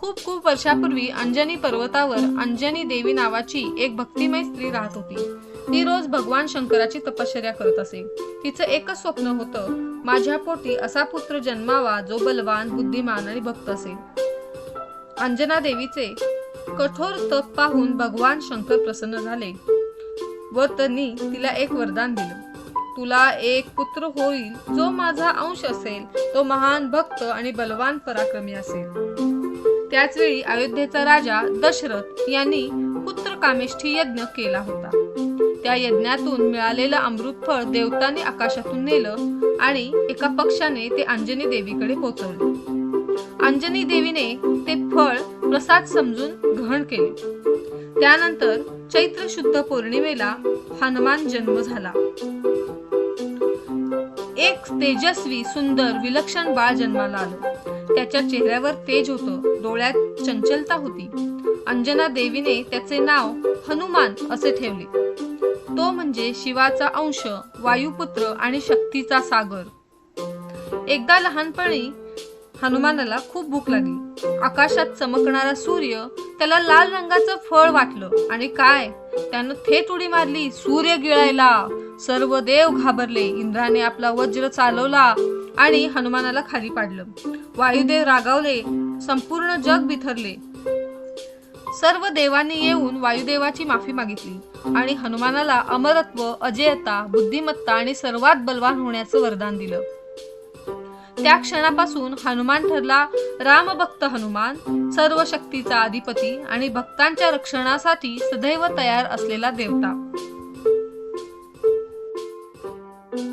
खूप खूप वर्षापूर्वी अंजनी पर्वतावर अंजनी देवी नावाची एक भक्तिमय स्त्री राहत होती. ती रोज भगवान शंकराची तपश्चर्या करत असे. तिचं एकच स्वप्न होतं माझ्या पोटी असा पुत्र जन्मावा जो बलवान बुद्धिमान आणि भक्त असेल अंजना देवीचे कठोर तप पाहून भगवान शंकर प्रसन्न झाले व त्यांनी तिला एक वरदान दिलं. तुला एक पुत्र होईल जो माझा अंश असेल तो महान भक्त आणि बलवान पराक्रमी असेल. त्याचवेळी अयोध्येचा राजा दशरथ यांनी पुत्र कामेष्ठी यज्ञ केला होता. त्या यज्ञातून मिळालेलं अमृत फळ देवतांनी आकाशातून नेलं आणि एका पक्षाने ते अंजनी देवीकडे पोहोचवले अंजनी देवीने ते फळ प्रसाद समजून ग्रहण केले. त्यानंतर चैत्र शुद्ध पौर्णिमेला हनुमान जन्म झाला. एक तेजस्वी सुंदर विलक्षण बाळ जन्माला आलं. त्याच्या चेहऱ्यावर तेज होतं डोळ्यात चंचलता होती. अंजना देवीने त्याचे नाव हनुमान असे ठेवले. तो म्हणजे शिवाचा अंश वायुपुत्र आणि शक्तीचा सागर. एकदा लहानपणी हनुमानाला खूप भूक लागली. आकाशात चमकणारा सूर्य त्याला लाल रंगाचं फळ वाटलं आणि काय? त्यानं थेट उडी मारली सूर्य गिळायला! सर्व देव घाबरले. इंद्राने आपला वज्र चालवला आणि हनुमानाला खाली पाडलं. वायुदेव रागावले संपूर्ण जग बिथरले. सर्व देवांनी येऊन वायुदेवाची माफी मागितली आणि हनुमानाला अमरत्व अजयता बुद्धिमत्ता आणि सर्वात बलवान होण्याचं वरदान दिलं. त्या क्षणापासून हनुमान ठरला रामभक्त हनुमान सर्व शक्तीचा अधिपती आणि भक्तांच्या रक्षणासाठी सदैव तयार असलेला देवता.